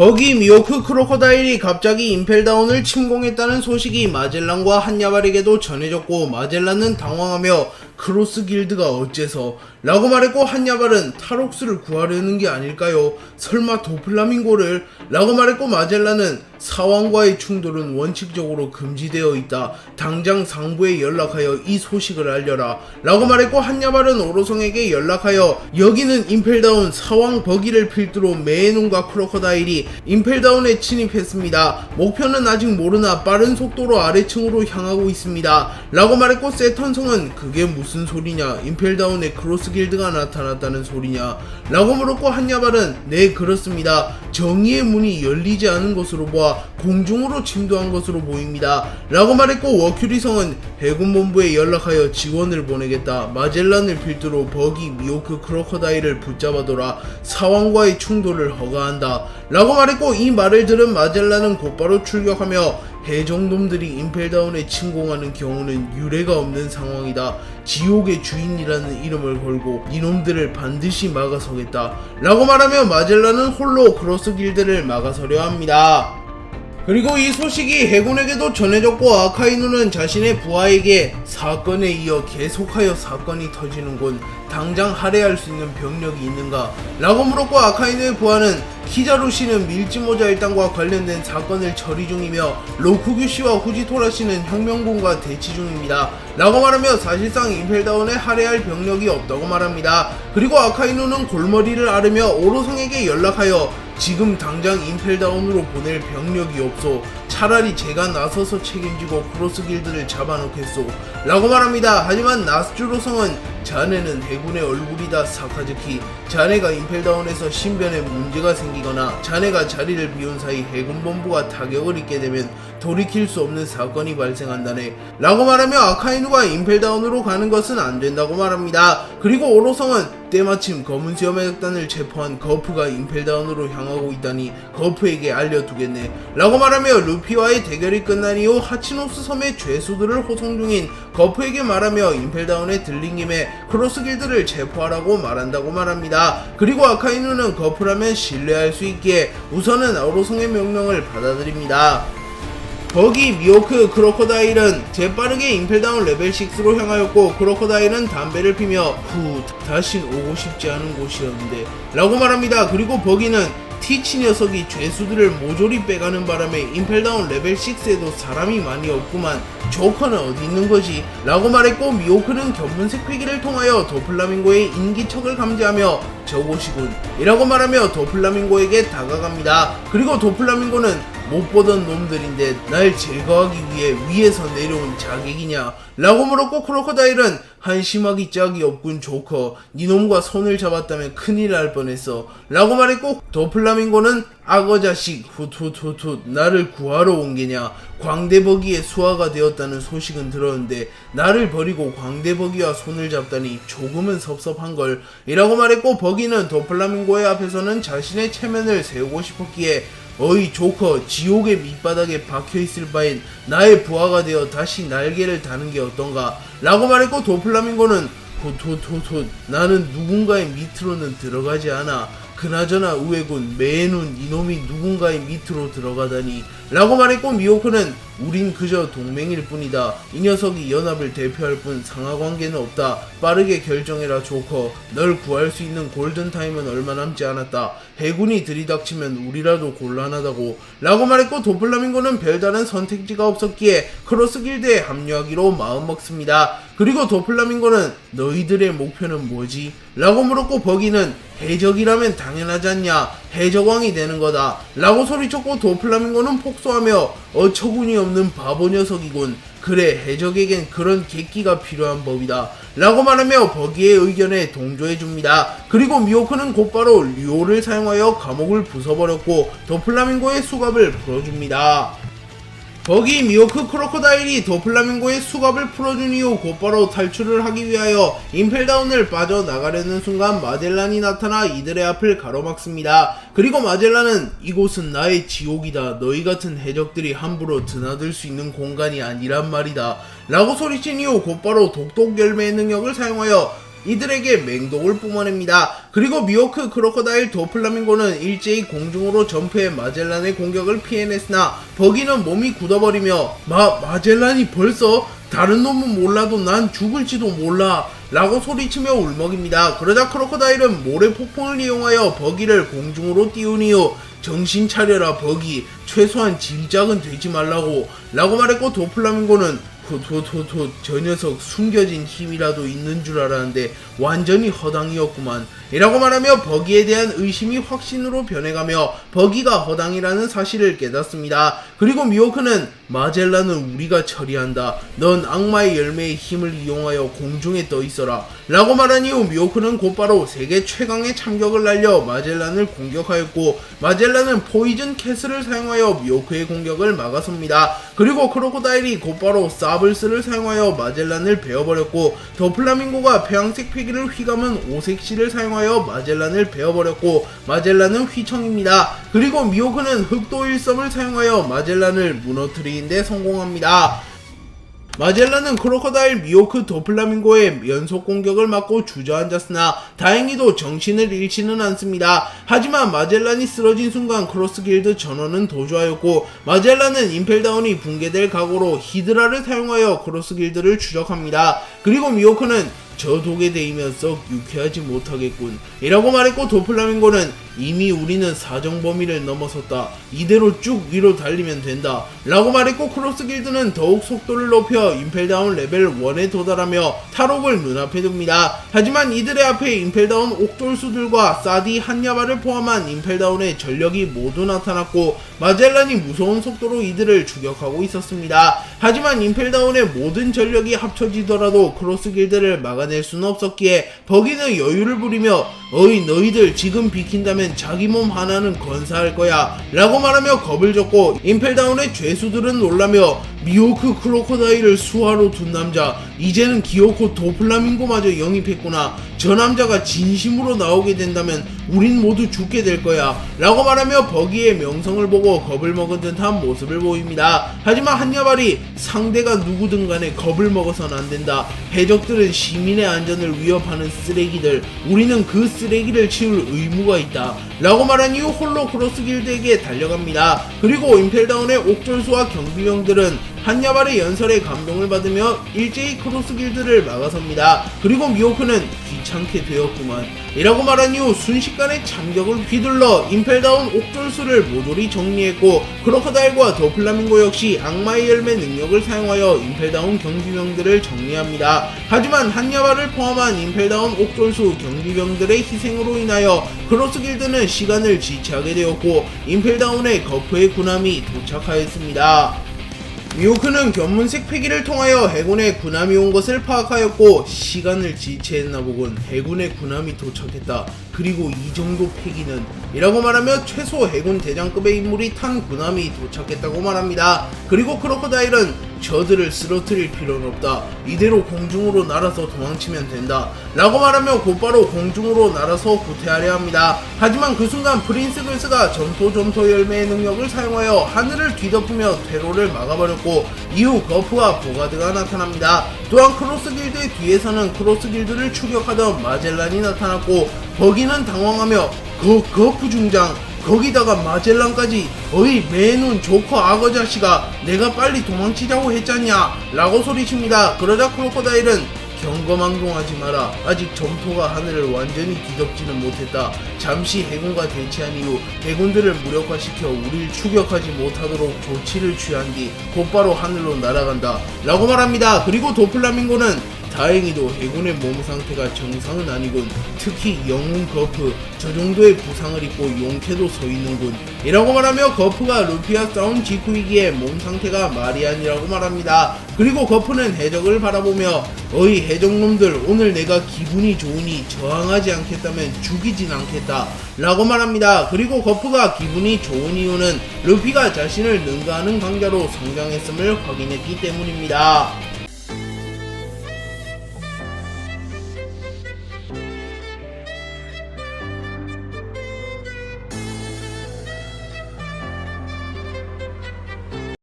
버기 미오크 크로커다일이 갑자기 임펠다운을 침공했다는 소식이 마젤란과 한야발에게도 전해졌고 마젤란은 당황하며 크로스 길드가 어째서 라고 말했고 한야발은 타록스를 구하려는 게 아닐까요? 설마 도플라밍고를? 라고 말했고 마젤란은 사왕과의 충돌은 원칙적으로 금지되어 있다. 당장 상부에 연락하여 이 소식을 알려라. 라고 말했고 한야발은 오로성에게 연락하여 여기는 임펠다운 사왕 버기를 필두로 메에눈과 크로커다일이 임펠다운에 침입했습니다. 목표는 아직 모르나 빠른 속도로 아래층으로 향하고 있습니다. 라고 말했고 세턴성은 그게 무슨 소리냐? 임펠다운에 크로스 길드가 나타났다는 소리냐? 라고 물었고 한야발은 네 그렇습니다. 정의의 문이 열리지 않은 것으로 보아 공중으로 침도한 것으로 보입니다. 라고 말했고 워큐리성은 해군본부에 연락하여 지원을 보내겠다. 마젤란을 필두로 버기, 미오크, 크로커다일을 붙잡아둬라. 사왕과의 충돌을 허가한다. 라고 말했고 이 말을 들은 마젤란은 곧바로 출격하며 해적놈들이 임펠다운에 침공하는 경우는 유례가 없는 상황이다. 지옥의 주인이라는 이름을 걸고 이놈들을 반드시 막아서겠다. 라고 말하며 마젤란은 홀로 크로스 길드를 막아서려 합니다. 그리고 이 소식이 해군에게도 전해졌고 아카이누는 자신의 부하에게 사건에 이어 계속하여 사건이 터지는군 당장 할애할 수 있는 병력이 있는가? 라고 물었고 아카이누의 부하는 키자루 씨는 밀지모자 일당과 관련된 사건을 처리 중이며 로쿠규 씨와 후지토라 씨는 혁명군과 대치 중입니다. 라고 말하며 사실상 임펠다운에 할애할 병력이 없다고 말합니다. 그리고 아카이누는 골머리를 앓으며 오로성에게 연락하여 지금 당장 임펠다운으로 보낼 병력이 없어 차라리 제가 나서서 책임지고 크로스 길드를 잡아놓겠소. 라고 말합니다. 하지만 나스주로성은 자네는 해군의 얼굴이다 사카즈키. 자네가 임펠다운에서 신변에 문제가 생기거나 자네가 자리를 비운 사이 해군 본부가 타격을 입게 되면 돌이킬 수 없는 사건이 발생한다네. 라고 말하며 아카이누가 임펠다운으로 가는 것은 안 된다고 말합니다. 그리고 오로성은 때마침 검은 수염의 적단을 체포한 거프가 임펠다운으로 향하고 있다니 거프에게 알려두겠네. 라고 말하며 루 피와의 대결이 끝난 이후 하치노스 섬의 죄수들을 호송 중인 거프에게 말하며 임펠다운에 들린 김에 크로스 길드를 체포하라고 말한다고 말합니다. 그리고 아카이누는 거프라면 신뢰할 수 있기에 우선은 오로성의 명령을 받아들입니다. 거기 미오크 크로커다일은 재빠르게 임펠다운 레벨 6로 향하였고 크로커다일은 담배를 피며 후 다신 오고 싶지 않은 곳이었는데 라고 말합니다. 그리고 버기는 티치 녀석이 죄수들을 모조리 빼가는 바람에 임펠다운 레벨 6에도 사람이 많이 없구만. 조커는 어디 있는 거지? 라고 말했고 미오크는 견문색 회기를 통하여 도플라밍고의 인기척을 감지하며 저곳이군. 이라고 말하며 도플라밍고에게 다가갑니다. 그리고 도플라밍고는 못 보던 놈들인데 날 제거하기 위해 위에서 내려온 자객이냐? 라고 물었고 크로커다일은 한심하기 짝이 없군 조커. 니놈과 손을 잡았다면 큰일 날 뻔했어. 라고 말했고 도플라밍고는 악어 자식 훗훗훗훗 나를 구하러 온 게냐? 광대버기의 수하가 되었다는 소식은 들었는데 나를 버리고 광대버기와 손을 잡다니 조금은 섭섭한걸. 이라고 말했고 버기는 도플라밍고의 앞에서는 자신의 체면을 세우고 싶었기에 어이 조커 지옥의 밑바닥에 박혀있을 바엔 나의 부하가 되어 다시 날개를 다는 게 어떤가? 라고 말했고 도플라밍고는 훗훗훗훗 나는 누군가의 밑으로는 들어가지 않아. 그나저나 우에군 매눈 이놈이 누군가의 밑으로 들어가다니 라고 말했고 미호크는 우린 그저 동맹일 뿐이다. 이 녀석이 연합을 대표할 뿐 상하 관계는 없다. 빠르게 결정해라 조커. 널 구할 수 있는 골든타임은 얼마 남지 않았다. 해군이 들이닥치면 우리라도 곤란하다고. 라고 말했고 도플라밍고는 별다른 선택지가 없었기에 크로스 길드에 합류하기로 마음먹습니다. 그리고 도플라밍고는 너희들의 목표는 뭐지? 라고 물었고 버기는 해적이라면 당연하지 않냐? 해적왕이 되는 거다. 라고 소리쳤고 도플라밍고는 폭소하며 어처구니 없는 바보 녀석이군. 그래 해적에겐 그런 객기가 필요한 법이다. 라고 말하며 버기의 의견에 동조해줍니다. 그리고 미호크는 곧바로 류오를 사용하여 감옥을 부숴버렸고 도플라밍고의 수갑을 풀어줍니다 버기 미오크 크로커다일이 도플라밍고의 수갑을 풀어준 이후 곧바로 탈출을 하기 위하여 임펠다운을 빠져나가려는 순간 마젤란이 나타나 이들의 앞을 가로막습니다. 그리고 마젤란은 이곳은 나의 지옥이다. 너희 같은 해적들이 함부로 드나들 수 있는 공간이 아니란 말이다. 라고 소리친 이후 곧바로 독독 열매의 능력을 사용하여 이들에게 맹독을 뿜어냅니다. 그리고 미호크 크로커다일 도플라밍고는 일제히 공중으로 점프해 마젤란의 공격을 피해냈으나 버기는 몸이 굳어버리며 마, 마젤란이 벌써 다른 놈은 몰라도 난 죽을지도 몰라 라고 소리치며 울먹입니다. 그러자 크로커다일은 모래 폭풍을 이용하여 버기를 공중으로 띄운 이후 정신 차려라 버기 최소한 짐작은 되지 말라고 라고 말했고 도플라밍고는 도도도 저 녀석 숨겨진 힘이라도 있는 줄 알았는데 완전히 허당이었구만 이라고 말하며 버기에 대한 의심이 확신으로 변해가며 버기가 허당이라는 사실을 깨닫습니다. 그리고 미호크는 마젤란은 우리가 처리한다. 넌 악마의 열매의 힘을 이용하여 공중에 떠 있어라. 라고 말한 이후 미호크는 곧바로 세계 최강의 참격을 날려 마젤란을 공격하였고 마젤란은 포이즌 캐슬을 사용하여 미호크의 공격을 막아섭니다. 그리고 크로코다일이 곧바로 사블스를 사용하여 마젤란을 베어버렸고 더 플라밍고가 페양색 패기를 휘감은 오색실을 사용하여 마젤란을 베어버렸고 마젤란은 휘청입니다. 그리고 미호크는 흑도 일섬을 사용하여 마젤란을 무너뜨리는데 성공합니다. 마젤란은 크로커다일 미호크 도플라밍고의 연속 공격을 맞고 주저앉았으나 다행히도 정신을 잃지는 않습니다. 하지만 마젤란이 쓰러진 순간 크로스 길드 전원은 도주하였고 마젤란은 임펠다운이 붕괴될 각오로 히드라를 사용하여 크로스 길드를 추적합니다. 그리고 미호크는 저 독에 대이면 썩 유쾌하지 못하겠군. 이라고 말했고 도플라밍고는 이미 우리는 사정 범위를 넘어섰다. 이대로 쭉 위로 달리면 된다. 라고 말했고 크로스 길드는 더욱 속도를 높여 임펠다운 레벨 1에 도달하며 탈옥을 눈앞에 둡니다. 하지만 이들의 앞에 임펠다운 옥돌수들과 사디 한야바를 포함한 임펠다운의 전력이 모두 나타났고 마젤란이 무서운 속도로 이들을 추격하고 있었습니다. 하지만 임펠다운의 모든 전력이 합쳐지더라도 크로스 길드를 막아낼 수는 없었기에 버기는 여유를 부리며 어이 너희들 지금 비킨다면 자기 몸 하나는 건사할 거야 라고 말하며 겁을 줬고 임펠다운의 죄수들은 놀라며 미호크 크로코다일을 수하로 둔 남자 이제는 기어코 도플라밍고마저 영입했구나 저 남자가 진심으로 나오게 된다면 우린 모두 죽게 될 거야 라고 말하며 버기의 명성을 보고 겁을 먹은 듯한 모습을 보입니다. 하지만 한야발이 상대가 누구든 간에 겁을 먹어선 안 된다. 해적들은 시민의 안전을 위협하는 쓰레기들 우리는 그 쓰레기를 치울 의무가 있다. 라고 말한 이후 홀로 크로스 길드에게 달려갑니다. 그리고 임펠다운의 옥졸수와 경비병들은 한야발의 연설에 감동을 받으며 일제히 크로스 길드를 막아섭니다. 그리고 미호크는 귀찮게 되었구만. 이라고 말한 이후 순식간에 참격을 휘둘러 임펠다운 옥졸수를 모조리 정리했고 크로커다일과 더플라밍고 역시 악마의 열매 능력을 사용하여 임펠다운 경비병들을 정리합니다. 하지만 한야발을 포함한 임펠다운 옥졸수 경비병들의 희생으로 인하여 크로스 길드는 시간을 지체하게 되었고 임펠다운의 거프의 군함이 도착하였습니다. 미호크는 견문색 패기를 통하여 해군의 군함이 온 것을 파악하였고 시간을 지체했나 보군 해군의 군함이 도착했다 그리고 이 정도 패기는 이라고 말하며 최소 해군 대장급의 인물이 탄 군함이 도착했다고 말합니다. 그리고 크로커다일은 저들을 쓰러뜨릴 필요는 없다. 이대로 공중으로 날아서 도망치면 된다. 라고 말하며 곧바로 공중으로 날아서 후퇴하려 합니다. 하지만 그 순간 프린스 글스가 점토 점토 열매의 능력을 사용하여 하늘을 뒤덮으며 퇴로를 막아버렸고 이후 거프와 보가드가 나타납니다. 또한 크로스 길드의 뒤에서는 크로스 길드를 추격하던 마젤란이 나타났고 버기는 당황하며 거, 거프 중장 거기다가 마젤란까지 어이 매눈 조커 악어 자식아 내가 빨리 도망치자고 했잖냐 라고 소리칩니다. 그러자 크로커다일은 경거망동하지 마라. 아직 점토가 하늘을 완전히 뒤덮지는 못했다. 잠시 해군과 대치한 이후 해군들을 무력화시켜 우리를 추격하지 못하도록 조치를 취한 뒤 곧바로 하늘로 날아간다. 라고 말합니다. 그리고 도플라밍고는 다행히도 해군의 몸 상태가 정상은 아니군. 특히 영웅 거프 저 정도의 부상을 입고 용태도 서 있는군. 이라고 말하며 거프가 루피와 싸운 직후이기에 몸 상태가 말이 아니라고 말합니다. 그리고 거프는 해적을 바라보며 어이 해적놈들 오늘 내가 기분이 좋으니 저항하지 않겠다면 죽이진 않겠다 라고 말합니다. 그리고 거프가 기분이 좋은 이유는 루피가 자신을 능가하는 강자로 성장했음을 확인했기 때문입니다.